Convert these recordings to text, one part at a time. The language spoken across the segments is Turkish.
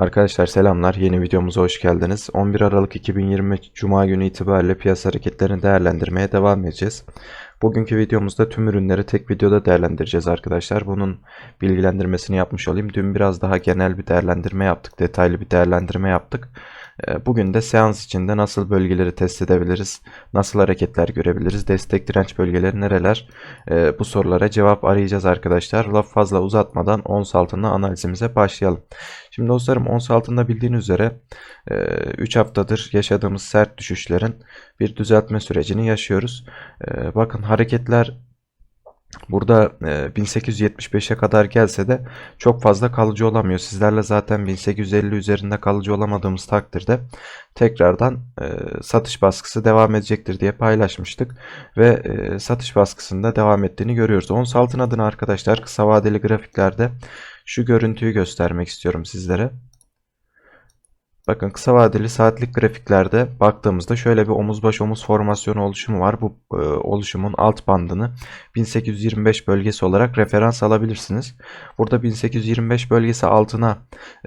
Arkadaşlar selamlar. Yeni videomuza hoş geldiniz. 11 Aralık 2020 Cuma günü itibariyle piyasa hareketlerini değerlendirmeye devam edeceğiz. Bugünkü videomuzda tüm ürünleri tek videoda değerlendireceğiz arkadaşlar. Bunun bilgilendirmesini yapmış olayım. Dün biraz daha genel bir değerlendirme yaptık. Detaylı bir değerlendirme yaptık. Ee, Bugün de seans içinde nasıl bölgeleri test edebiliriz, nasıl hareketler görebiliriz, destek direnç bölgeleri nereler Ee, bu sorulara cevap arayacağız arkadaşlar. Laf fazla uzatmadan ons altında analizimize başlayalım. Şimdi dostlarım ons altında bildiğiniz üzere 3 haftadır yaşadığımız sert düşüşlerin bir düzeltme sürecini yaşıyoruz. Ee, Bakın hareketler Burada e, 1875'e kadar gelse de çok fazla kalıcı olamıyor. Sizlerle zaten 1850 üzerinde kalıcı olamadığımız takdirde tekrardan e, satış baskısı devam edecektir diye paylaşmıştık. Ve e, satış baskısında devam ettiğini görüyoruz. Ons altın adına arkadaşlar kısa vadeli grafiklerde şu görüntüyü göstermek istiyorum sizlere. Bakın kısa vadeli saatlik grafiklerde baktığımızda şöyle bir omuz baş omuz formasyonu oluşumu var. Bu e, oluşumun alt bandını 1825 bölgesi olarak referans alabilirsiniz. Burada 1825 bölgesi altına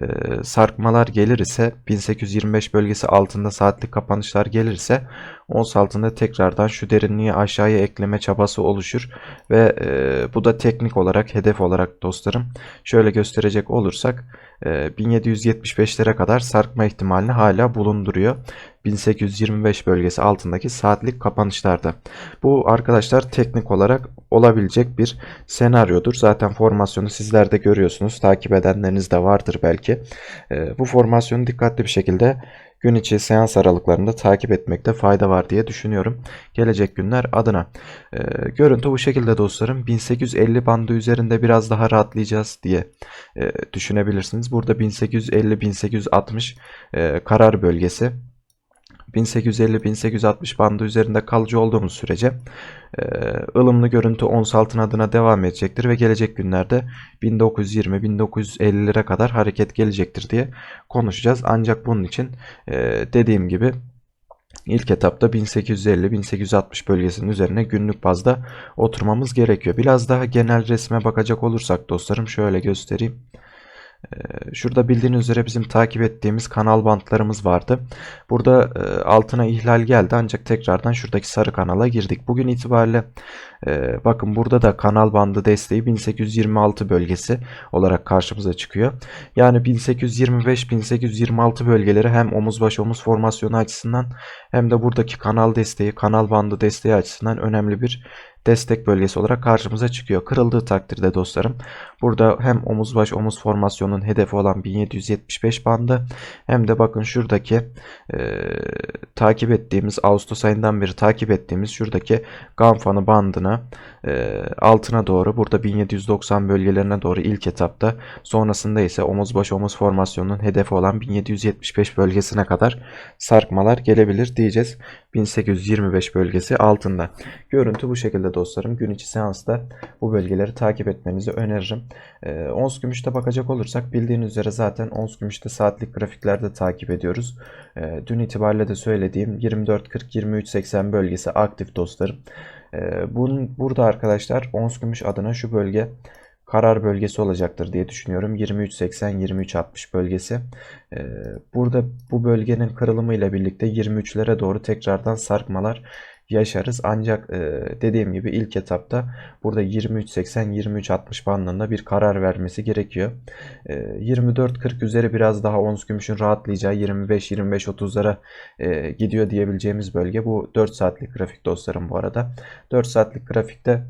e, sarkmalar gelir ise 1825 bölgesi altında saatlik kapanışlar gelirse ons altında tekrardan şu derinliği aşağıya ekleme çabası oluşur ve e, bu da teknik olarak hedef olarak dostlarım şöyle gösterecek olursak 1775'lere kadar sarkma ihtimalini hala bulunduruyor. 1825 bölgesi altındaki saatlik kapanışlarda. Bu arkadaşlar teknik olarak olabilecek bir senaryodur. Zaten formasyonu sizler de görüyorsunuz. Takip edenleriniz de vardır belki. E, bu formasyonu dikkatli bir şekilde gün içi seans aralıklarında takip etmekte fayda var diye düşünüyorum. Gelecek günler adına. E, görüntü bu şekilde dostlarım. 1850 bandı üzerinde biraz daha rahatlayacağız diye e, düşünebilirsiniz. Burada 1850-1860 e, karar bölgesi. 1850-1860 bandı üzerinde kalıcı olduğumuz sürece e, ılımlı görüntü ons altın adına devam edecektir ve gelecek günlerde 1920-1950'lere kadar hareket gelecektir diye konuşacağız. Ancak bunun için e, dediğim gibi İlk etapta 1850-1860 bölgesinin üzerine günlük bazda oturmamız gerekiyor. Biraz daha genel resme bakacak olursak dostlarım şöyle göstereyim. Ee, Şurada bildiğiniz üzere bizim takip ettiğimiz kanal bantlarımız vardı. Burada e, altına ihlal geldi ancak tekrardan şuradaki sarı kanala girdik. Bugün itibariyle e, bakın burada da kanal bandı desteği 1826 bölgesi olarak karşımıza çıkıyor. Yani 1825-1826 bölgeleri hem omuz baş omuz formasyonu açısından hem de buradaki kanal desteği, kanal bandı desteği açısından önemli bir destek bölgesi olarak karşımıza çıkıyor. Kırıldığı takdirde dostlarım burada hem omuz baş omuz formasyonun hedefi olan 1775 bandı hem de bakın şuradaki e, takip ettiğimiz Ağustos ayından beri takip ettiğimiz şuradaki Ganfanı bandına e, altına doğru burada 1790 bölgelerine doğru ilk etapta sonrasında ise omuz baş omuz formasyonunun hedefi olan 1775 bölgesine kadar sarkmalar gelebilir diyeceğiz. 1825 bölgesi altında. Görüntü bu şekilde dostlarım. Gün içi seansta bu bölgeleri takip etmenizi öneririm. E, ons gümüşte bakacak olursak bildiğiniz üzere zaten ons gümüşte saatlik grafiklerde takip ediyoruz. E, dün itibariyle de söylediğim 24-40-23-80 bölgesi aktif dostlarım. E, bunun, burada arkadaşlar ons gümüş adına şu bölge karar bölgesi olacaktır diye düşünüyorum. 23.80-23.60 bölgesi. Ee, burada bu bölgenin kırılımıyla birlikte 23'lere doğru tekrardan sarkmalar yaşarız. Ancak e, dediğim gibi ilk etapta burada 23.80-23.60 bandında bir karar vermesi gerekiyor. E, 24.40 üzeri biraz daha ons gümüşün rahatlayacağı 25-25-30'lara e, gidiyor diyebileceğimiz bölge. Bu 4 saatlik grafik dostlarım bu arada. 4 saatlik grafikte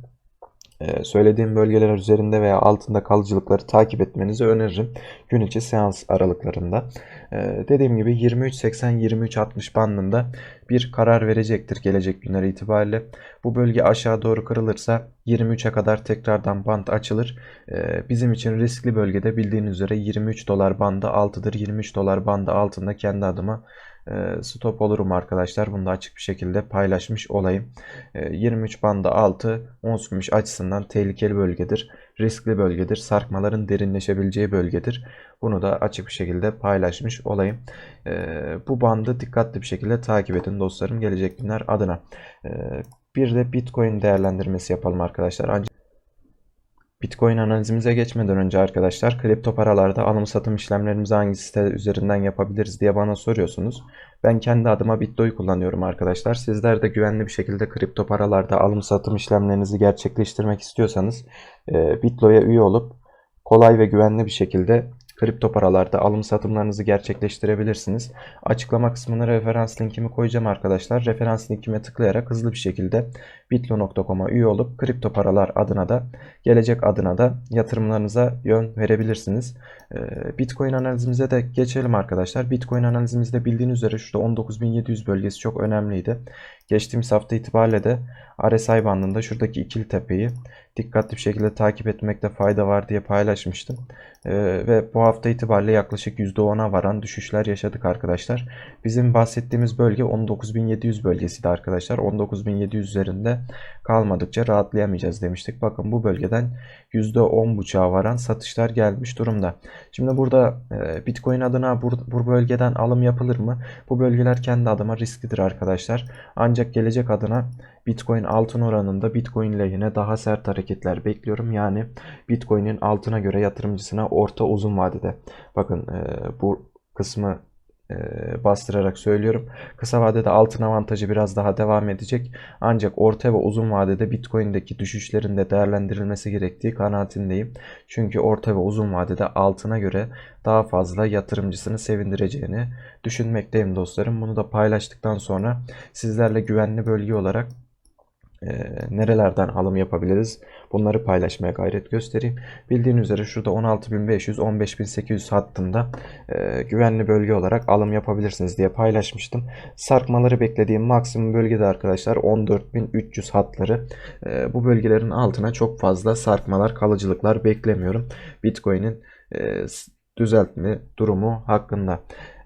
söylediğim bölgeler üzerinde veya altında kalıcılıkları takip etmenizi öneririm. Gün içi seans aralıklarında. Ee, dediğim gibi 23.80-23.60 bandında bir karar verecektir gelecek günler itibariyle. Bu bölge aşağı doğru kırılırsa 23'e kadar tekrardan band açılır. Ee, bizim için riskli bölgede bildiğiniz üzere 23 dolar bandı altıdır. 23 dolar bandı altında kendi adıma stop olurum arkadaşlar. Bunu da açık bir şekilde paylaşmış olayım. 23 e, bandı altı ons gümüş açısından tehlikeli bölgedir. Riskli bölgedir. Sarkmaların derinleşebileceği bölgedir. Bunu da açık bir şekilde paylaşmış olayım. E, bu bandı dikkatli bir şekilde takip edin dostlarım gelecek günler adına. Bir de Bitcoin değerlendirmesi yapalım arkadaşlar. Ancak Bitcoin analizimize geçmeden önce arkadaşlar kripto paralarda alım satım işlemlerimizi hangi site üzerinden yapabiliriz diye bana soruyorsunuz. Ben kendi adıma Bitdo'yu kullanıyorum arkadaşlar. Sizler de güvenli bir şekilde kripto paralarda alım satım işlemlerinizi gerçekleştirmek istiyorsanız e, Bitlo'ya üye olup kolay ve güvenli bir şekilde kripto paralarda alım satımlarınızı gerçekleştirebilirsiniz. Açıklama kısmına referans linkimi koyacağım arkadaşlar. Referans linkime tıklayarak hızlı bir şekilde bitlo.com'a üye olup kripto paralar adına da gelecek adına da yatırımlarınıza yön verebilirsiniz. Ee, Bitcoin analizimize de geçelim arkadaşlar. Bitcoin analizimizde bildiğiniz üzere şurada 19.700 bölgesi çok önemliydi. Geçtiğimiz hafta itibariyle de RSI bandında şuradaki ikili tepeyi dikkatli bir şekilde takip etmekte fayda var diye paylaşmıştım. Ee, ve bu hafta itibariyle yaklaşık %10'a varan düşüşler yaşadık arkadaşlar. Bizim bahsettiğimiz bölge 19.700 bölgesiydi arkadaşlar. 19.700 üzerinde kalmadıkça rahatlayamayacağız demiştik. Bakın bu bölgeden %10.5'a varan satışlar gelmiş durumda. Şimdi burada e, Bitcoin adına bu, bu bölgeden alım yapılır mı? Bu bölgeler kendi adıma risklidir arkadaşlar. Ancak gelecek adına Bitcoin altın oranında Bitcoin lehine daha sert hareketler bekliyorum. Yani Bitcoin'in altına göre yatırımcısına orta uzun vadede. Bakın e, bu kısmı bastırarak söylüyorum. Kısa vadede altın avantajı biraz daha devam edecek. Ancak orta ve uzun vadede Bitcoin'deki düşüşlerin de değerlendirilmesi gerektiği kanaatindeyim. Çünkü orta ve uzun vadede altına göre daha fazla yatırımcısını sevindireceğini düşünmekteyim dostlarım. Bunu da paylaştıktan sonra sizlerle güvenli bölge olarak e, nerelerden alım yapabiliriz bunları paylaşmaya gayret göstereyim. Bildiğiniz üzere şurada 16.500 15.800 hattında e, güvenli bölge olarak alım yapabilirsiniz diye paylaşmıştım. Sarkmaları beklediğim maksimum bölgede arkadaşlar 14.300 hatları. E, bu bölgelerin altına çok fazla sarkmalar kalıcılıklar beklemiyorum. Bitcoin'in e, düzeltme durumu hakkında.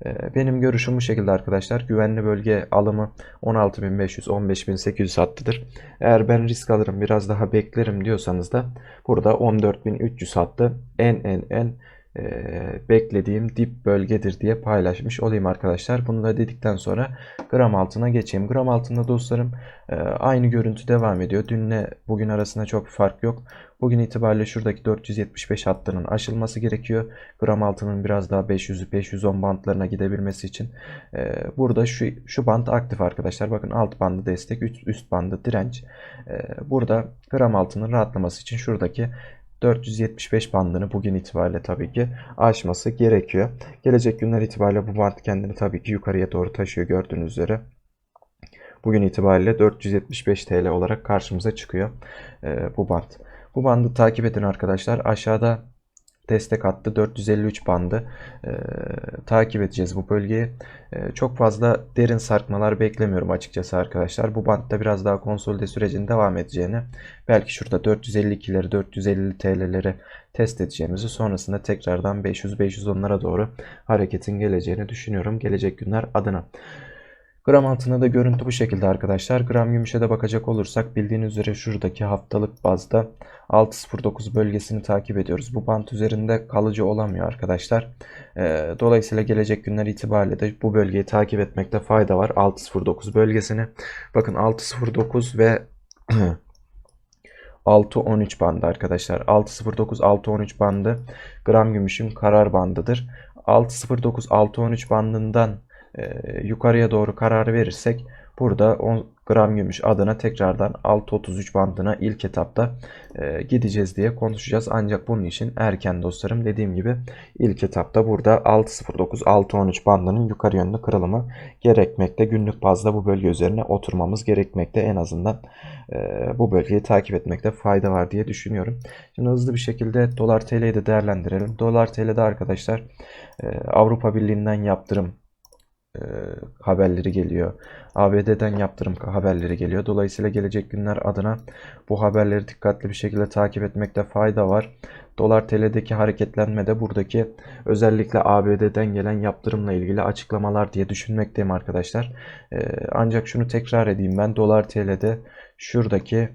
Ee, benim görüşüm bu şekilde arkadaşlar. Güvenli bölge alımı 16.500-15.800 hattıdır. Eğer ben risk alırım biraz daha beklerim diyorsanız da burada 14.300 hattı en en en e, beklediğim dip bölgedir diye paylaşmış olayım arkadaşlar. Bunu da dedikten sonra gram altına geçeyim. Gram altında dostlarım e, aynı görüntü devam ediyor. Dünle bugün arasında çok fark yok. Bugün itibariyle şuradaki 475 hattının aşılması gerekiyor. Gram altının biraz daha 500-510 bantlarına gidebilmesi için. Ee, burada şu, şu band aktif arkadaşlar. Bakın alt bandı destek, üst, üst bandı direnç. Burada gram altının rahatlaması için şuradaki 475 bandını bugün itibariyle tabii ki aşması gerekiyor. Gelecek günler itibariyle bu band kendini tabii ki yukarıya doğru taşıyor gördüğünüz üzere. Bugün itibariyle 475 TL olarak karşımıza çıkıyor e, bu band. Bu bandı takip edin arkadaşlar. Aşağıda destek attı 453 bandı e, takip edeceğiz bu bölgeyi. E, çok fazla derin sarkmalar beklemiyorum açıkçası arkadaşlar. Bu bantta biraz daha konsolide sürecin devam edeceğini belki şurada 452'leri 450 TL'leri test edeceğimizi sonrasında tekrardan 500-510'lara doğru hareketin geleceğini düşünüyorum gelecek günler adına. Gram altında da görüntü bu şekilde arkadaşlar. Gram gümüşe de bakacak olursak bildiğiniz üzere şuradaki haftalık bazda 6.09 bölgesini takip ediyoruz. Bu bant üzerinde kalıcı olamıyor arkadaşlar. Ee, dolayısıyla gelecek günler itibariyle de bu bölgeyi takip etmekte fayda var. 6.09 bölgesini. Bakın 6.09 ve 6.13 bandı arkadaşlar. 6.09 6.13 bandı gram gümüşün karar bandıdır. 6.09 6.13 bandından e, yukarıya doğru karar verirsek burada 10 gram gümüş adına tekrardan 6.33 bandına ilk etapta e, gideceğiz diye konuşacağız. Ancak bunun için erken dostlarım dediğim gibi ilk etapta burada 6.09 6.13 bandının yukarı yönlü kırılımı gerekmekte. Günlük bazda bu bölge üzerine oturmamız gerekmekte. En azından e, bu bölgeyi takip etmekte fayda var diye düşünüyorum. Şimdi hızlı bir şekilde dolar TL'yi de değerlendirelim. Dolar TL'de arkadaşlar Avrupa Birliği'nden yaptırım e, haberleri geliyor. ABD'den yaptırım haberleri geliyor. Dolayısıyla gelecek günler adına bu haberleri dikkatli bir şekilde takip etmekte fayda var. Dolar TL'deki hareketlenme de buradaki özellikle ABD'den gelen yaptırımla ilgili açıklamalar diye düşünmekteyim arkadaşlar. E, ancak şunu tekrar edeyim ben dolar TL'de şuradaki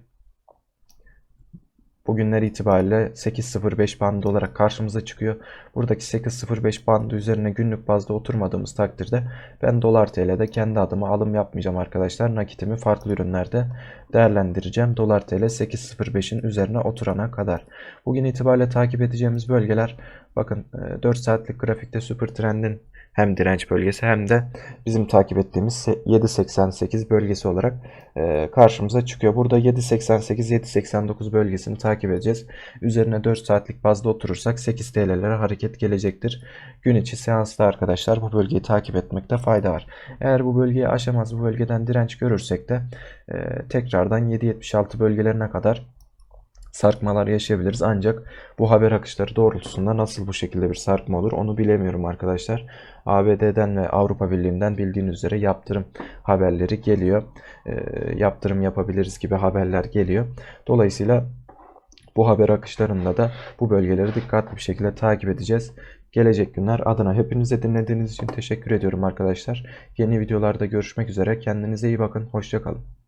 bugünler itibariyle 8.05 bandı olarak karşımıza çıkıyor. Buradaki 8.05 bandı üzerine günlük bazda oturmadığımız takdirde ben dolar TL'de kendi adıma alım yapmayacağım arkadaşlar. Nakitimi farklı ürünlerde değerlendireceğim. Dolar TL 8.05'in üzerine oturana kadar. Bugün itibariyle takip edeceğimiz bölgeler bakın e, 4 saatlik grafikte Super Trend'in hem direnç bölgesi hem de bizim takip ettiğimiz se- 7.88 bölgesi olarak e, karşımıza çıkıyor. Burada 7.88 7.89 bölgesini takip edeceğiz. Üzerine 4 saatlik bazda oturursak 8 TL'lere hareket gelecektir. Gün içi seansta arkadaşlar bu bölgeyi takip etmekte fayda var. Eğer bu bölgeyi aşamaz bu bölgeden direnç görürsek de e, tekrardan 7.76 bölgelerine kadar sarkmalar yaşayabiliriz. Ancak bu haber akışları doğrultusunda nasıl bu şekilde bir sarkma olur onu bilemiyorum arkadaşlar. ABD'den ve Avrupa Birliği'nden bildiğiniz üzere yaptırım haberleri geliyor. E, yaptırım yapabiliriz gibi haberler geliyor. Dolayısıyla bu haber akışlarında da bu bölgeleri dikkatli bir şekilde takip edeceğiz. Gelecek günler adına hepinize dinlediğiniz için teşekkür ediyorum arkadaşlar. Yeni videolarda görüşmek üzere. Kendinize iyi bakın. Hoşçakalın.